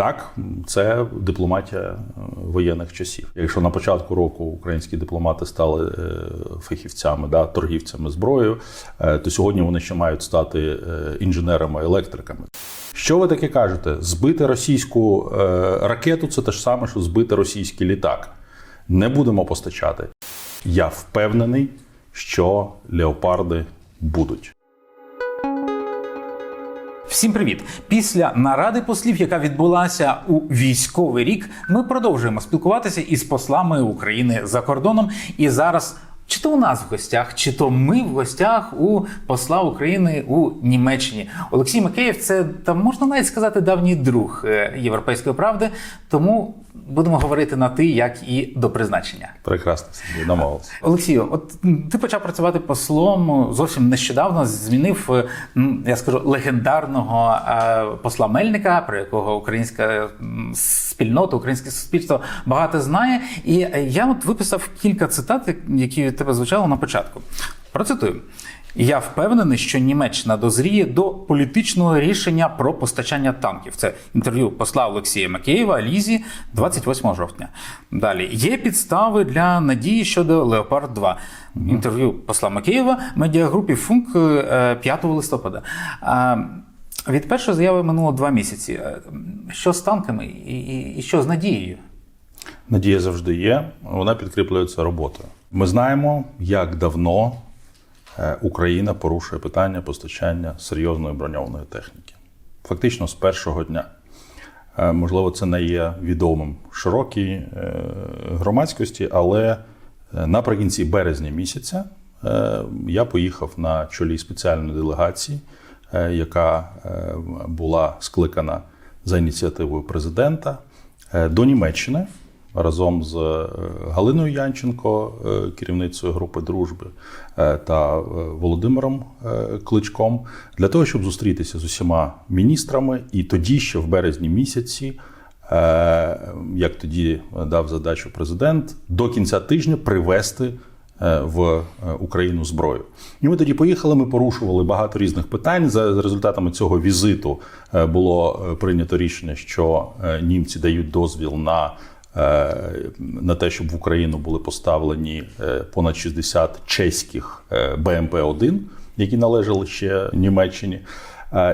Так, це дипломатія е, воєнних часів. Якщо на початку року українські дипломати стали е, фахівцями, да, торгівцями зброєю, е, то сьогодні вони ще мають стати інженерами, електриками. Що ви таке кажете? Збити російську ракету це те ж саме, що збити російський літак. Не будемо постачати. Я впевнений, що леопарди будуть. Всім привіт! Після наради послів, яка відбулася у військовий рік, ми продовжуємо спілкуватися із послами України за кордоном. І зараз чи то у нас в гостях, чи то ми в гостях у посла України у Німеччині. Олексій Макеєв це там можна навіть сказати давній друг е, європейської правди. Тому будемо говорити на ти, як і до призначення. Прекрасно домовилися. Олексію, от ти почав працювати послом зовсім нещодавно. Змінив, е, я скажу, легендарного е, посла Мельника, про якого українська спільнота, українське суспільство багато знає. І я от виписав кілька цитат, які від тебе звучали на початку. Процитую. Я впевнений, що Німеччина дозріє до політичного рішення про постачання танків. Це інтерв'ю посла Олексія Макеєва Лізі 28 жовтня. Далі є підстави для надії щодо Леопард 2 Інтерв'ю посла Макеєва медіагрупі Функ е, 5 листопада. Від першої заяви минуло два місяці. Е, Що з танками і, і, і що з надією? Надія завжди є, вона підкріплюється роботою. Ми знаємо, як давно е, Україна порушує питання постачання серйозної броньованої техніки. Фактично з першого дня. Е, Можливо, це не є відомим широкій е, громадськості, але е, наприкінці березня місяця е, я поїхав на чолі спеціальної делегації, е, яка е, була скликана за ініціативою президента е, до Німеччини разом з е, Галиною Янченко, е, керівницею групи дружби, е, та Володимиром Кличком, для того, щоб зустрітися з усіма міністрами, і тоді, ще в березні місяці, як тоді дав задачу президент, до кінця тижня привести в Україну зброю. І ми тоді поїхали. Ми порушували багато різних питань. За результатами цього візиту було прийнято рішення, що німці дають дозвіл на. Е, На те, щоб в Україну були поставлені е, понад 60 чеських е, БМП-1, які належали ще Німеччині.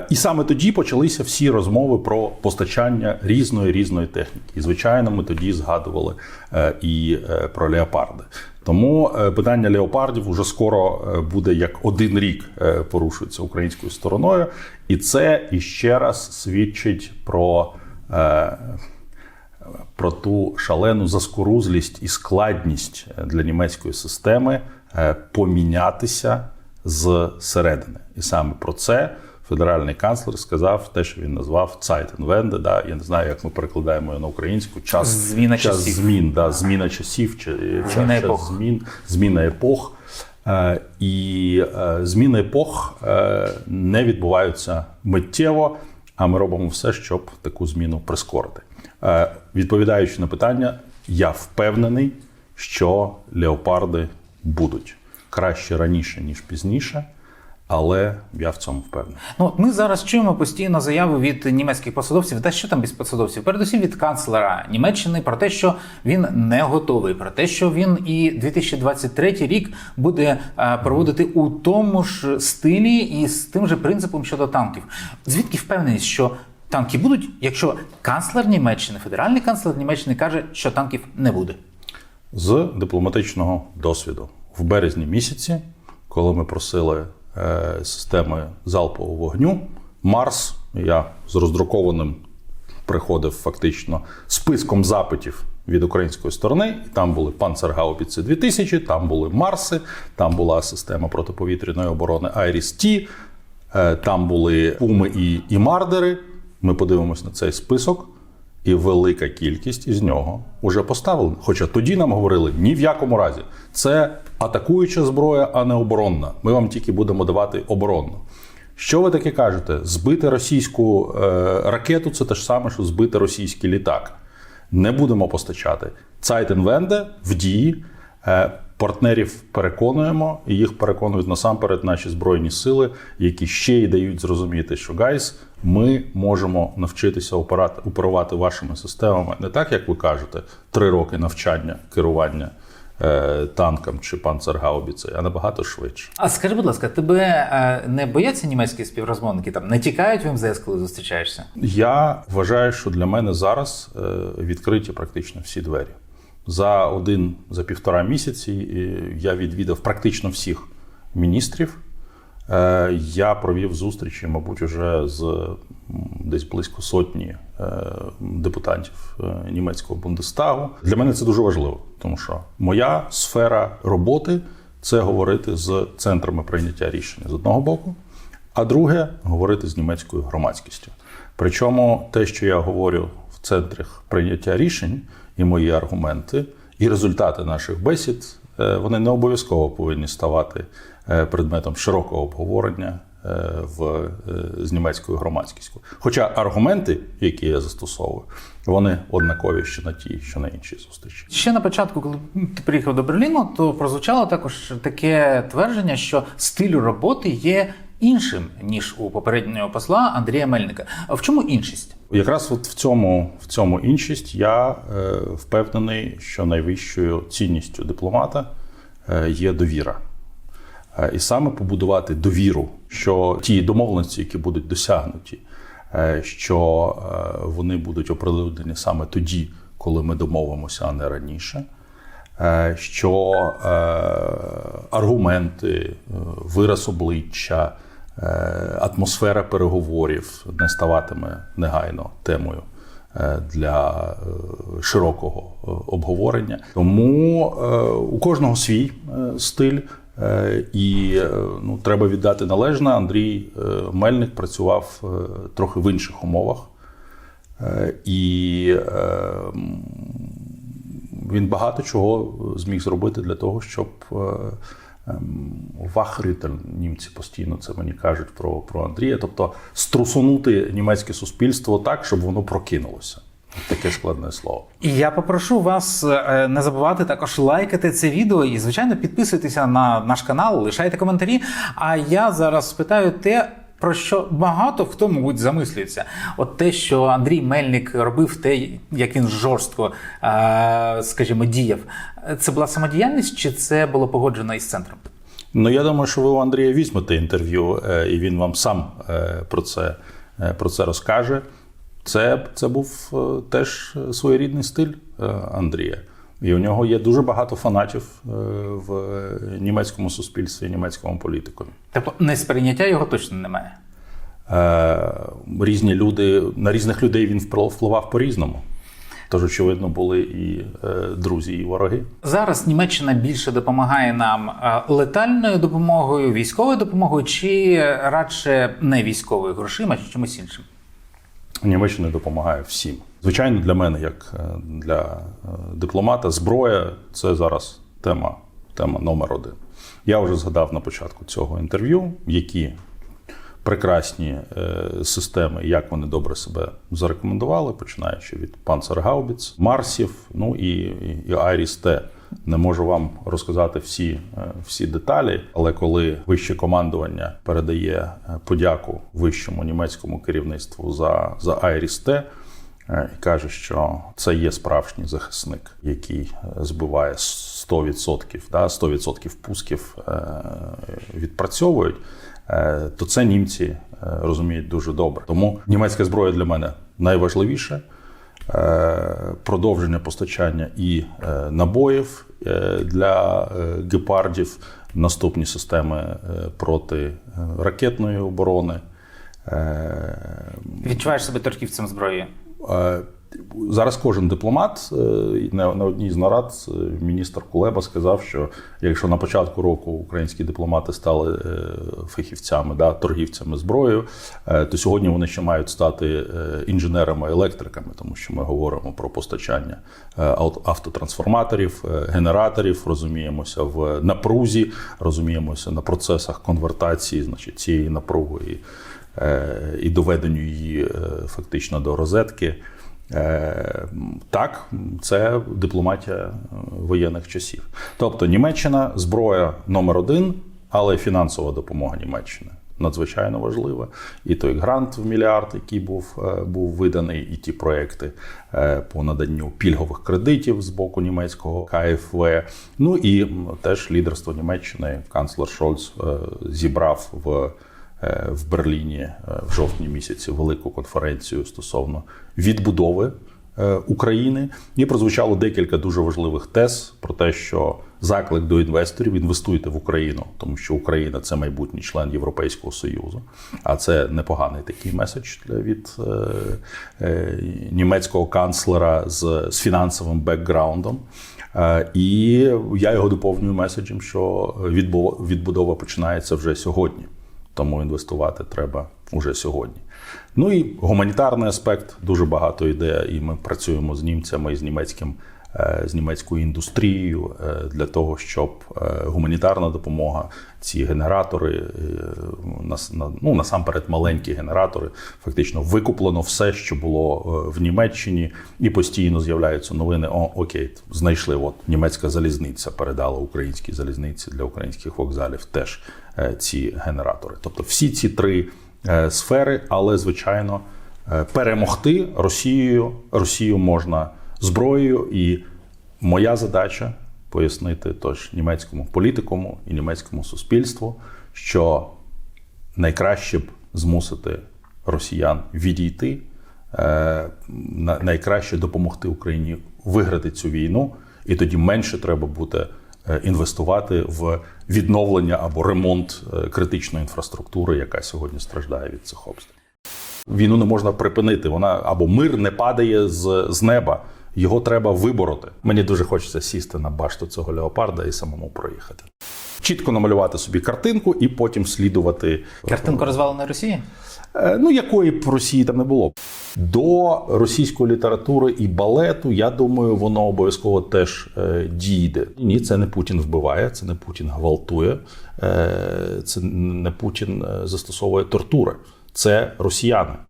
І саме тоді почалися всі розмови про постачання різної різної техніки. І звичайно, ми тоді згадували і про леопарди. Тому питання леопардів уже скоро буде як один рік порушується українською стороною, і це іще раз свідчить про. Е, Про ту шалену заскорузлість і складність е, для німецької системи е, помінятися з середини. І саме про це федеральний канцлер сказав те, що він назвав Zeitenwende, Да? Я не знаю, як ми перекладаємо його на українську. Час Зміна час часів. змін, да, зміна часів, чи Зміна час, епох. час змін, зміна епох. Е, І е, зміни епох е, не відбуваються миттєво, а ми робимо все, щоб таку зміну прискорити. Е, Відповідаючи на питання, я впевнений, що леопарди будуть краще раніше, ніж пізніше, але я в цьому впевнений. Ну, от ми зараз чуємо постійно заяви від німецьких посадовців, та що там без посадовців, передусім від канцлера Німеччини про те, що він не готовий, про те, що він і 2023 рік буде е, проводити у тому ж стилі і з тим же принципом щодо танків. Звідки впевненість, що танки будуть, якщо канцлер Німеччини, федеральний канцлер Німеччини каже, що танків не буде? з дипломатичного досвіду. В березні місяці, коли ми просили системи залпового вогню, Марс, я з роздрукованим приходив фактично списком запитів від української сторони, і там були Панцергаубіці 2000, там були Марси, там була система протиповітряної оборони Айріс-Ті, е, там були Пуми і, і Мардери. Ми подивимось на цей список. І велика кількість із нього вже поставлена. Хоча тоді нам говорили ні в якому разі. Це атакуюча зброя, а не оборонна. Ми вам тільки будемо давати оборонну. Що ви таке кажете? Збити російську е, ракету це те ж саме, що збити російський літак. Не будемо постачати. Zeitenwende в дії. Е, партнерів переконуємо, і їх переконують насамперед наші збройні сили, які ще й дають зрозуміти, що гайс, ми можемо навчитися оперувати вашими системами не так, як ви кажете, три роки навчання керування е, танком чи панцергаубіцею, а набагато швидше. А скажи, будь ласка, тебе е, не бояться німецькі співрозмовники? Там не тікають в МЗС, коли зустрічаєшся? Я вважаю, що для мене зараз е, відкриті практично всі двері. За один, за півтора місяці я відвідав практично всіх міністрів. Е, Я провів зустрічі, мабуть, уже з десь близько сотні е, депутатів е, німецького Бундестагу. Для мене це дуже важливо, тому що моя сфера роботи це говорити з центрами прийняття рішення з одного боку, а друге говорити з німецькою громадськістю. Причому те, що я говорю в центрах прийняття рішень, і мої аргументи, і результати наших бесід, е, вони не обов'язково повинні ставати е, предметом широкого обговорення е, в, з німецькою громадськістю. Хоча аргументи, які я застосовую, вони однакові що на тій, що на іншій зустрічі. Ще на початку, коли ти приїхав до Берліну, то прозвучало також таке твердження, що стиль роботи є іншим ніж у попереднього посла Андрія Мельника. В чому іншість? Якраз от в цьому, в цьому іншість я е, впевнений, що найвищою цінністю дипломата е, є довіра. Е, і саме побудувати довіру, що ті домовленості, які будуть досягнуті, що вони будуть оприлюднені саме тоді, коли ми домовимося, а не раніше. Що аргументи, вираз обличчя, атмосфера переговорів не ставатиме негайно темою е, для е, широкого е, обговорення. Тому е, у кожного свій е, стиль. Е, І е, ну, треба віддати належне. Андрій е, Мельник працював е, трохи в інших умовах. Е, І е, він багато чого зміг зробити для того, щоб е, ем, вахритель, німці постійно це мені кажуть про, про Андрія, тобто струсунути німецьке суспільство так, щоб воно прокинулося. Таке складне слово. І я попрошу вас е, не забувати також лайкати це відео і, звичайно, підписуйтеся на наш канал, лишайте коментарі. А я зараз спитаю те. Про що багато хто, мабуть, замислюється. От те, що Андрій Мельник робив те, як він жорстко, е, скажімо, діяв, це була самодіяльність, чи це було погоджено із центром? Ну, я думаю, що ви у Андрія візьмете інтерв'ю, е, і він вам сам е, про це, про це розкаже. Це, це був теж своєрідний стиль Андрія. І у нього є дуже багато фанатів е, в німецькому суспільстві, німецькому політикумі. Тобто несприйняття його точно немає. Е, Різні люди, на різних людей він впливав по-різному. Тож, очевидно, були і е, друзі, і вороги. Зараз Німеччина більше допомагає нам летальною допомогою, військовою допомогою, чи радше не військовою грошима, чи чимось іншим. Німеччина допомагає всім. Звичайно, для мене, як е, для е, дипломата, зброя це зараз тема, тема номер один. Я вже згадав на початку цього інтерв'ю, які прекрасні е, системи, як вони добре себе зарекомендували, починаючи від Панцергаубіц, Марсів, ну і, і, Айріс Т. Не можу вам розказати всі, всі деталі, але коли вище командування передає подяку вищому німецькому керівництву за, за Айріс Т, і каже, що це є справжній захисник, який е, збиває 100%, да, 100% пусків е, відпрацьовують, е, то це німці е, розуміють дуже добре. Тому німецька зброя для мене найважливіше. Е, Продовження постачання і е, набоїв е, для е, гепардів, наступні системи е, протиракетної оборони. Е, Відчуваєш себе торгівцем зброї? Е, Зараз кожен дипломат е, на одній з нарад е, міністр Кулеба сказав, що якщо на початку року українські дипломати стали фахівцями, да, торгівцями зброєю, то сьогодні вони ще мають стати е, інженерами, електриками, тому що ми говоримо про постачання автотрансформаторів, генераторів, розуміємося в напрузі, розуміємося на процесах конвертації, значить, цієї напруги і, е, доведенню її е, фактично до розетки. Е, Так, це дипломатія воєнних часів. Тобто Німеччина зброя номер один, але фінансова допомога Німеччини надзвичайно важлива. І той грант в мільярд, який був, був виданий, і ті проекти по наданню пільгових кредитів з боку німецького КФВ. Ну і теж лідерство Німеччини, канцлер Шольц зібрав в в Берліні е, в жовтні місяці велику конференцію стосовно відбудови е, України. І прозвучало декілька дуже важливих тез про те, що заклик до інвесторів інвестуйте в Україну, тому що Україна це майбутній член Європейського Союзу. А це непоганий такий меседж від е, е, німецького канцлера з, з фінансовим бекграундом. Е, І я його доповнюю меседжем, що відбу- відбудова починається вже сьогодні тому інвестувати треба уже сьогодні. Ну і гуманітарний аспект дуже багато йде, і ми працюємо з німцями і з німецьким. е, З німецькою індустрією е, для того, щоб е, гуманітарна допомога, ці генератори, ну насамперед маленькі генератори, фактично викуплено все, що було в Німеччині, і постійно з'являються новини. О, окей, знайшли. От німецька залізниця передала українській залізниці для українських вокзалів теж ці генератори. Тобто всі ці три е, сфери, але звичайно е, перемогти Росією Росію можна зброєю, і моя задача пояснити тож німецькому політикуму і німецькому суспільству, що найкраще б змусити росіян відійти, е, на- найкраще допомогти Україні виграти цю війну, і тоді менше треба буде е, інвестувати в відновлення або ремонт е, критичної інфраструктури, яка сьогодні страждає від цих обстрілів. Війну не можна припинити. Вона або мир не падає з, з неба. Його треба вибороти. Мені дуже хочеться сісти на башту цього леопарда і самому проїхати. Чітко намалювати собі картинку і потім слідувати. Картинку розваленої Росії? Е, Ну, якої б Росії там не було. До російської літератури і балету, я думаю, воно обов'язково теж е, дійде. Ні, це не Путін вбиває, це не Путін гвалтує, е, це не Путін застосовує тортури. Це росіяни.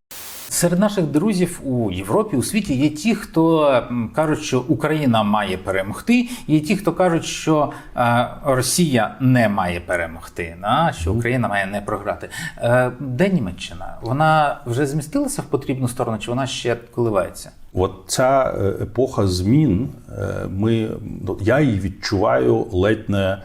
Серед наших друзів у Європі, у світі є ті, хто кажуть, що Україна має перемогти, є ті, хто кажуть, що е, Росія не має перемогти, на що Україна має не програти. Е, де Німеччина? Вона вже змістилася в потрібну сторону, чи вона ще коливається? От ця е, епоха змін, ми, ну, я її відчуваю ледь не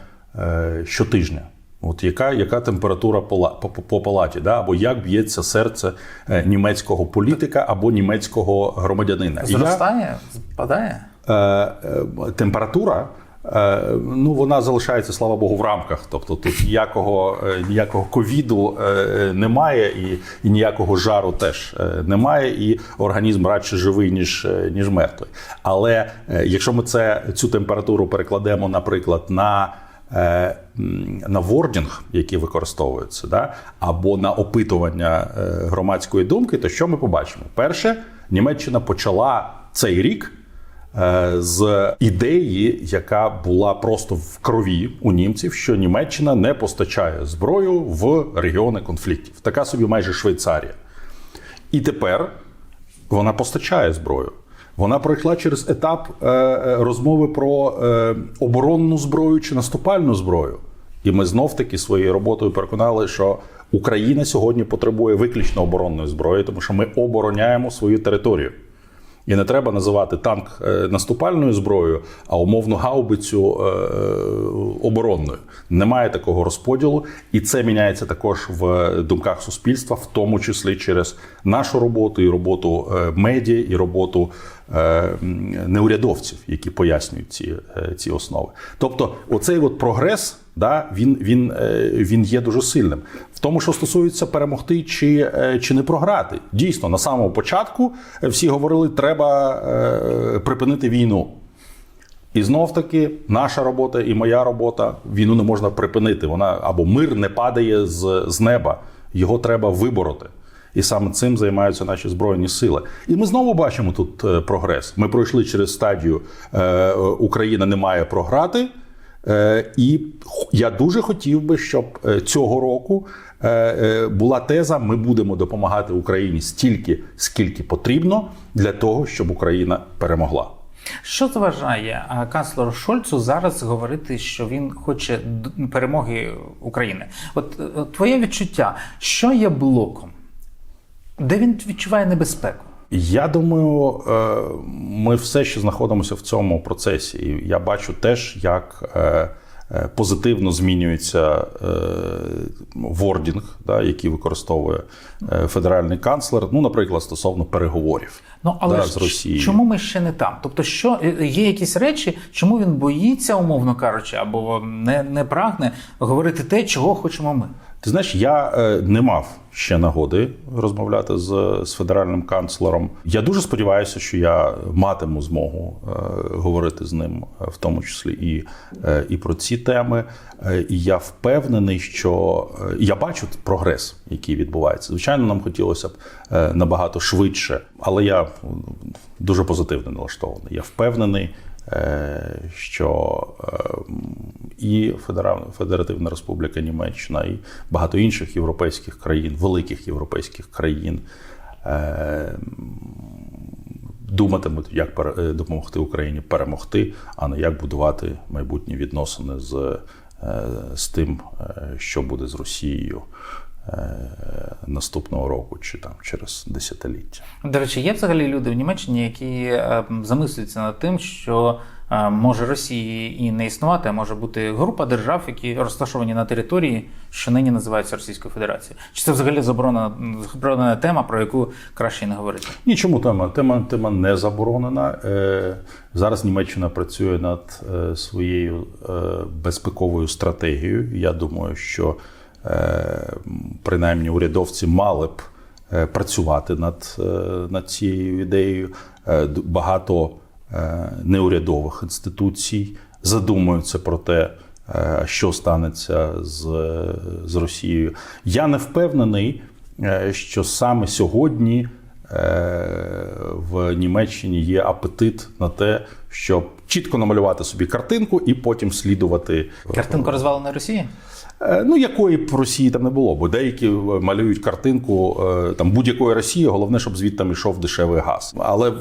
щотижня. От яка, яка температура по, по, по палаті, да? або як б'ється серце е, німецького політика або німецького громадянина. Зростає, спадає? е, е, температура. е, Ну, вона залишається, слава Богу, в рамках. Тобто тут ніякого, е, ніякого ковіду немає, і, і ніякого жару теж немає, і організм радше живий, ніж, ніж мертвий. Але якщо ми це, цю температуру перекладемо, наприклад, на на вордінг, який використовується, да, або на опитування е, громадської думки, то що ми побачимо? Перше, Німеччина почала цей рік е, з ідеї, яка була просто в крові у німців, що Німеччина не постачає зброю в регіони конфліктів. Така собі майже Швейцарія. І тепер вона постачає зброю. Вона пройшла через етап е, е, розмови про е, оборонну зброю чи наступальну зброю. І ми знов таки своєю роботою переконали, що Україна сьогодні потребує виключно оборонної зброї, тому що ми обороняємо свою територію. І не треба називати танк е, наступальною зброєю, а умовну гаубицю е, оборонною. Немає такого розподілу, і це міняється також в думках суспільства, в тому числі через нашу роботу, і роботу е, медіа, і роботу е, неурядовців, які пояснюють ці, е, ці основи. Тобто, оцей от прогрес. Да, він, він, е, він є дуже сильним. В тому, що стосується перемогти чи, е, чи не програти. Дійсно, на самому початку е, всі говорили, треба припинити війну. І знов таки наша робота і моя робота війну не можна припинити. Вона або мир не падає з, з неба, його треба вибороти. І саме цим займаються наші збройні сили. І ми знову бачимо тут прогрес. Ми пройшли через стадію Україна не має програти. Е, І я дуже хотів би, щоб е, цього року е, була теза: ми будемо допомагати Україні стільки, скільки потрібно для того, щоб Україна перемогла. Що заважає канцлеру Шольцу зараз говорити, що він хоче перемоги України? От твоє відчуття, що є блоком? Де він відчуває небезпеку? Я думаю, е, ми все ще знаходимося в цьому процесі. І я бачу теж, як е, е, позитивно змінюється вордінг, да, який використовує федеральний канцлер. Ну, наприклад, стосовно переговорів Ну але да, з Росією. чому ми ще не там? Тобто, що є якісь речі, чому він боїться, умовно кажучи, або не, не прагне говорити те, чого хочемо ми? Ти знаєш, я е, не мав ще нагоди розмовляти з, з федеральним канцлером. Я дуже сподіваюся, що я матиму змогу е, говорити з ним, е, в тому числі і, і про ці теми. І я впевнений, що я бачу прогрес, який відбувається. Звичайно, нам хотілося б набагато швидше, але я дуже позитивно налаштований. Я впевнений. Е, Що е, і Федеративна Республіка Німеччина, і багато інших європейських країн, великих європейських країн е, думатимуть, як допомогти Україні перемогти, а не як будувати майбутні відносини з, з тим, що буде з Росією наступного року чи там через десятиліття. До речі, є взагалі люди в Німеччині, які е, замислюються над тим, що е, може Росії і не існувати, а може бути група держав, які розташовані на території, що нині називаються Російською Федерацією. Чи це взагалі заборонена, заборонена тема, про яку краще не говорити? Ні, чому тема? Тема, тема не заборонена. Е, зараз Німеччина працює над е, своєю е, безпековою стратегією. Я думаю, що е, принаймні урядовці мали б е, працювати над, е, над цією ідеєю. Е, багато е, неурядових інституцій задумуються про те, е, що станеться з, з Росією. Я не впевнений, е, що саме сьогодні е, в Німеччині є апетит на те, щоб чітко намалювати собі картинку і потім слідувати. Картинку розваленої Росії? Е, Ну, якої б Росії там не було, бо деякі малюють картинку е, там будь-якої Росії, головне, щоб звідти йшов дешевий газ. Але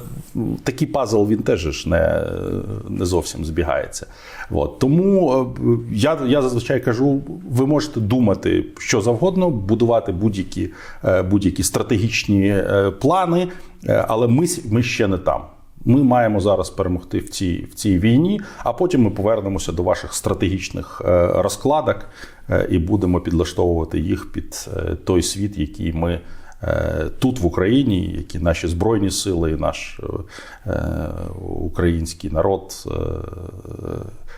такий пазл він теж ж не, не зовсім збігається. От. Тому е, я, я зазвичай кажу: ви можете думати що завгодно, будувати будь-які, е, будь-які стратегічні е, плани, е, але ми, ми ще не там. Ми маємо зараз перемогти в цій, в цій війні, а потім ми повернемося до ваших стратегічних е, розкладок е, і будемо підлаштовувати їх під е, той світ, який ми тут в Україні, які наші збройні сили, і наш український народ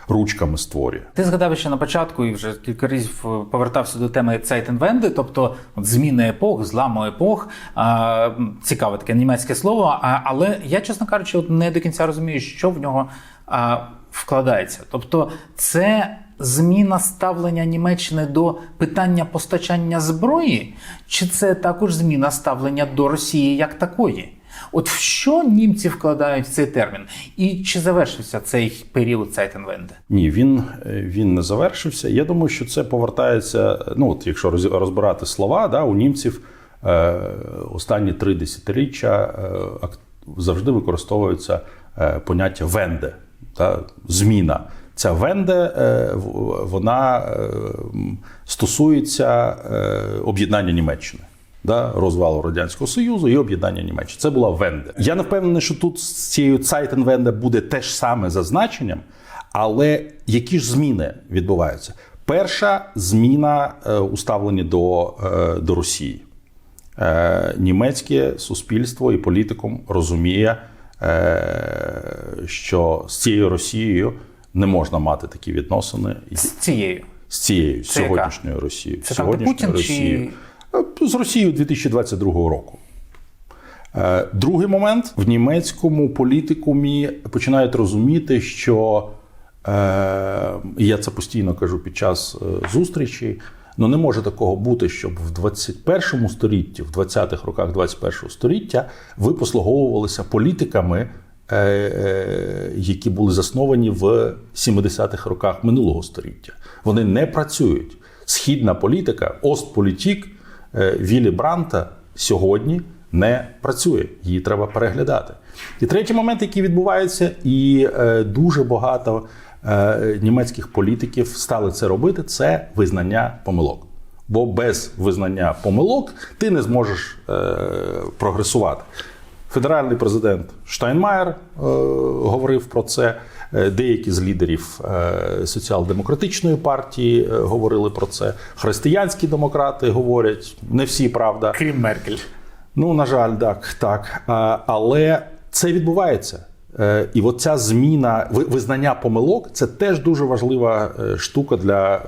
ручками створює. Ти згадав ще на початку і вже кілька разів е, повертався до теми Zeitenwende, тобто от зміни епох, зламу епох. А, Цікаве таке німецьке слово. А, але я, чесно кажучи, от не до кінця розумію, що в нього а, вкладається. Тобто, це зміна ставлення Німеччини до питання постачання зброї, чи це також зміна ставлення до Росії як такої? От в що німці вкладають цей термін? І чи завершився цей період Zeitenwende? Ні, він, е, він не завершився. Я думаю, що це повертається. Ну, от якщо роз- розбирати слова, да, у німців е, останні три десятиріччя е, завжди використовується е, поняття венде, та, зміна. Ця венде е, вона е, стосується об'єднання Німеччини. Да, розвалу радянського союзу і об'єднання Німеччини. Це була Венде. Я не впевнений, що тут з цією Zeitenwende буде те ж саме за значенням, але які ж зміни відбуваються? Перша зміна е, у ставленні до, е, до Росії. Е, Німецьке суспільство і політикум розуміє, е, що з цією Росією не можна мати такі відносини З цією. з цією Це яка? сьогоднішньою Росією. Це сьогоднішньою Путін чи- Росією. Е, З Росією 2022 року. Е, Другий момент в німецькому політикумі починають розуміти, що е, я це постійно кажу під час е, зустрічі. Ну не може такого бути, щоб в 21 столітті, в 20-х роках 21 століття, ви послуговувалися політиками, е, е, які були засновані в 70-х роках минулого століття. Вони не працюють. Східна політика, Остполітік е, Віллі Бранта сьогодні не працює. Її треба переглядати. І третій момент, який відбувається, і е, дуже багато е, німецьких політиків стали це робити, це визнання помилок. Бо без визнання помилок ти не зможеш прогресувати. Федеральний президент Штайнмаєр говорив про це. Е, Деякі з лідерів е, соціал-демократичної партії е, говорили про це. Християнські демократи говорять, не всі правда. Крім Меркель. Ну, на жаль, так, так. Але це відбувається. І от ця зміна визнання помилок це теж дуже важлива штука для,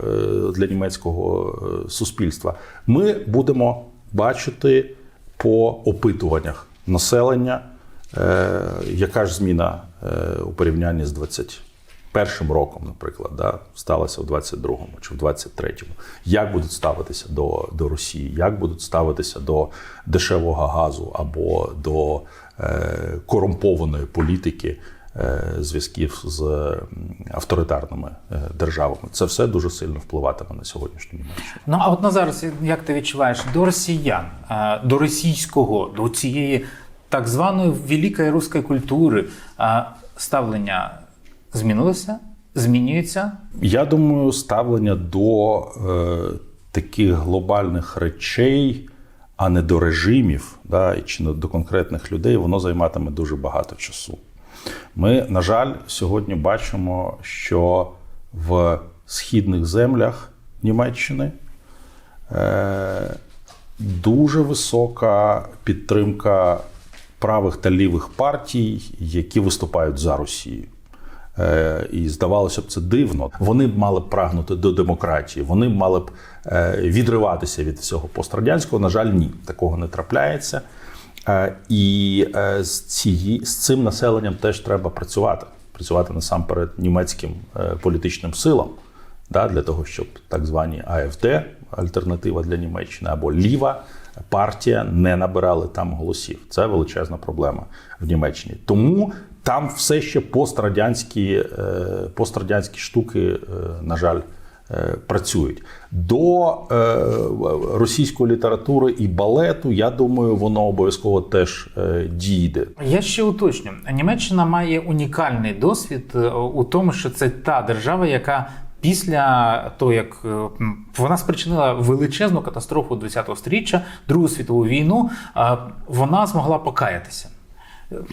для німецького суспільства. Ми будемо бачити по опитуваннях населення, яка ж зміна у порівнянні з 21 роком, наприклад, да, сталася в 22-му чи в 23-му. Як будуть ставитися до, до Росії, як будуть ставитися до дешевого газу або до е, корумпованої політики е, зв'язків з авторитарними е, державами. Це все дуже сильно впливатиме на сьогоднішню Німеччину. Ну а от на зараз, як ти відчуваєш, до росіян, е, до російського, до цієї так званої великої руської культури ставлення змінилося, змінюється. Я думаю, ставлення до е, таких глобальних речей, а не до режимів, да, чи до конкретних людей, воно займатиме дуже багато часу. Ми, на жаль, сьогодні бачимо, що в східних землях Німеччини е, дуже висока підтримка правих та лівих партій, які виступають за Росію. Е, І здавалося б, це дивно. Вони б мали б прагнути до демократії, вони б мали б е, відриватися від всього пострадянського. На жаль, ні, такого не трапляється. Е, І з, цієї, з цим населенням теж треба працювати. Працювати насамперед німецьким політичним силам, да, для того, щоб так звані АФД, альтернатива для Німеччини, або ліва партія не набирали там голосів. Це величезна проблема в Німеччині. Тому там все ще пострадянські, е, пострадянські штуки, е, на жаль, е, працюють. До російської літератури і балету, я думаю, воно обов'язково теж дійде. Я ще уточню: Німеччина має унікальний досвід у тому, що це та держава, яка після того, як е, вона спричинила величезну катастрофу 20-го сторіччя, Другу світову війну, е, вона змогла покаятися.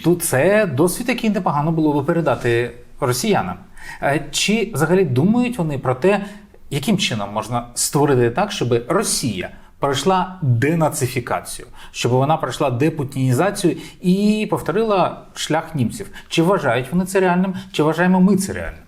Тут це досвід, який непогано було би передати росіянам. Е, Чи взагалі думають вони про те, яким чином можна створити так, щоб Росія пройшла денацифікацію, щоб вона пройшла депутінізацію і повторила шлях німців? Чи вважають вони це реальним, чи вважаємо ми це реальним?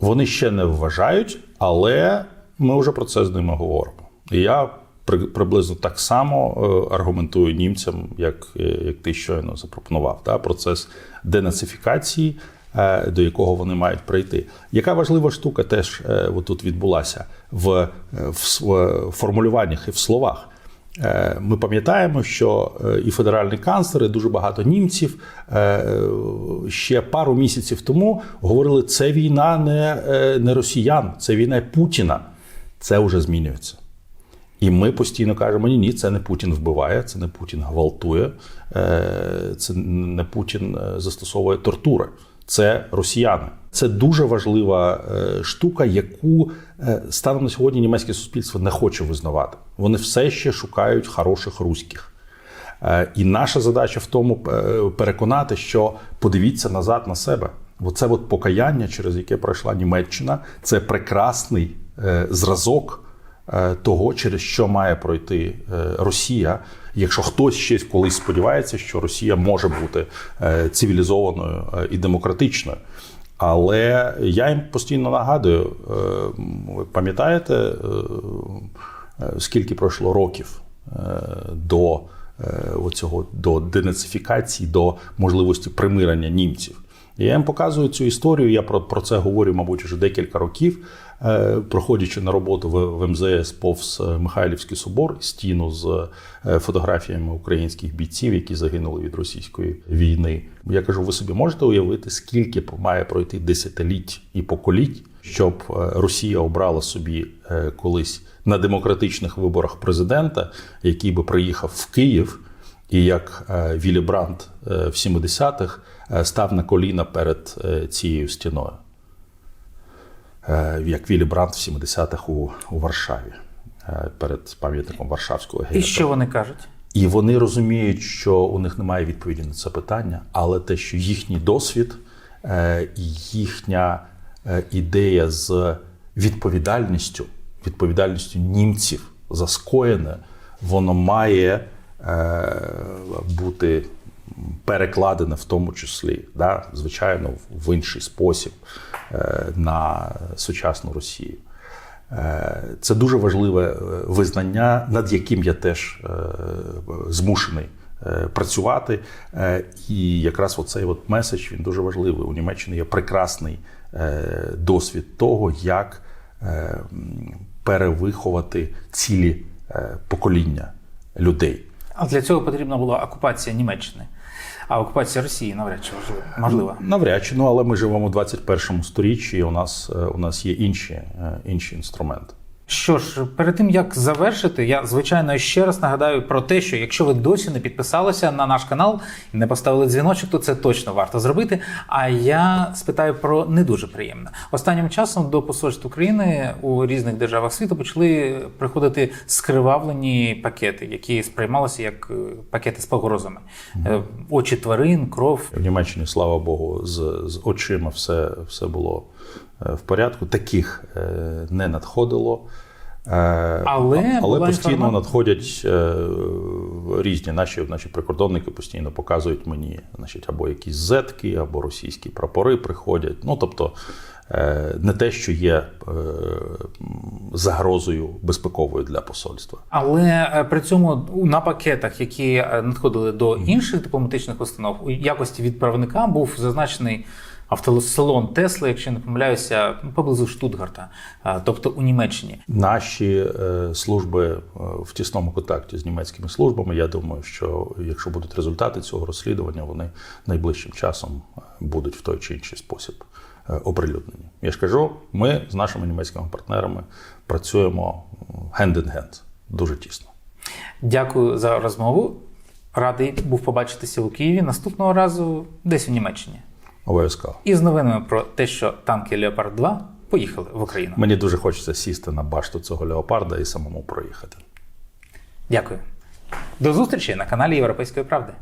Вони ще не вважають, але ми вже про це з ними говоримо. І я при- приблизно так само е, аргументую німцям, як, е, як ти щойно запропонував, та, процес денацифікації, е, до якого вони мають прийти. Яка важлива штука теж тут відбулася в в формулюваннях і в словах. Е, Ми пам'ятаємо, що е, і федеральний канцлер, і дуже багато німців е, ще пару місяців тому говорили, це війна не, не росіян, це війна Путіна. Це вже змінюється. І ми постійно кажемо: ні, ні, це не Путін вбиває, це не Путін гвалтує, це не Путін застосовує тортури. Це росіяни. Це дуже важлива е, штука, яку е, станом на сьогодні німецьке суспільство не хоче визнавати. Вони все ще шукають хороших руських. Е, І наша задача в тому переконати, що подивіться назад на себе. Оце от покаяння, через яке пройшла Німеччина, це прекрасний зразок того, через що має пройти Росія. Якщо хтось ще колись сподівається, що Росія може бути цивілізованою і демократичною. Але я їм постійно нагадую, е, ви пам'ятаєте, е, е, скільки пройшло років до цього до денацифікації, до можливості примирення німців. Я їм показую цю історію. Я про, про це говорю, мабуть, вже декілька років, е, проходячи на роботу в, МЗС повз е, Михайлівський собор, стіну з е, фотографіями українських бійців, які загинули від російської війни. Я кажу: ви собі можете уявити, скільки має пройти десятиліть і поколіть, щоб Росія обрала собі колись на демократичних виборах президента, який би приїхав в Київ. І як Віллі Брандт е, в 70-х е, став на коліна перед е, цією стіною, Е, як Віллі Брандт в 70-х у, у Варшаві е, перед пам'ятником Варшавського І що вони кажуть? І вони розуміють, що у них немає відповіді на це питання, але те, що їхній досвід, е, їхня е, ідея з відповідальністю, відповідальністю німців за скоєне, воно має е, бути перекладене в тому числі, да, звичайно, в інший спосіб е, на сучасну Росію. Е, Це дуже важливе е, визнання, над яким я теж змушений працювати. І якраз оцей от меседж він дуже важливий. У Німеччині є прекрасний досвід того, як перевиховати цілі покоління людей. А для цього потрібна була окупація Німеччини. А окупація Росії навряд чи можливо. можливо. Навряд чи, ну але ми живемо у 21 сторіччі. і У нас е, у нас є інші, е, інші інструменти. Що ж, перед тим як завершити, я звичайно ще раз нагадаю про те, що якщо ви досі не підписалися на наш канал і не поставили дзвіночок, то це точно варто зробити. А я спитаю про не дуже приємне. Останнім часом до посольств України у різних державах світу почали приходити скривавлені пакети, які сприймалися як е, пакети з погрозами. Е, Очі тварин, кров. В Німеччині, слава Богу, з, з очима все, все було е, в порядку. Таких не надходило. Е, Але але постійно інформа- надходять е, різні наші, наші прикордонники постійно показують мені значить, або якісь зетки, або російські прапори приходять. Ну тобто е, не те, що є е, загрозою безпековою для посольства. Але при цьому на пакетах, які надходили до інших дипломатичних установ, у якості відправника був зазначений автосалон Тесла, якщо не помиляюся, поблизу Штутгарта, тобто у Німеччині. Наші е, служби е, в тісному контакті з німецькими службами. Я думаю, що якщо будуть результати цього розслідування, вони найближчим часом е, будуть в той чи інший спосіб оприлюднені. Я ж кажу, ми з нашими німецькими партнерами працюємо hand in hand дуже тісно. Дякую за розмову. Радий був побачитися у Києві наступного разу десь у Німеччині. Обов'язково. І з новинами про те, що танки Леопард 2 поїхали в Україну. Мені дуже хочеться сісти на башту цього леопарда і самому проїхати. Дякую. До зустрічі на каналі Європейської правди.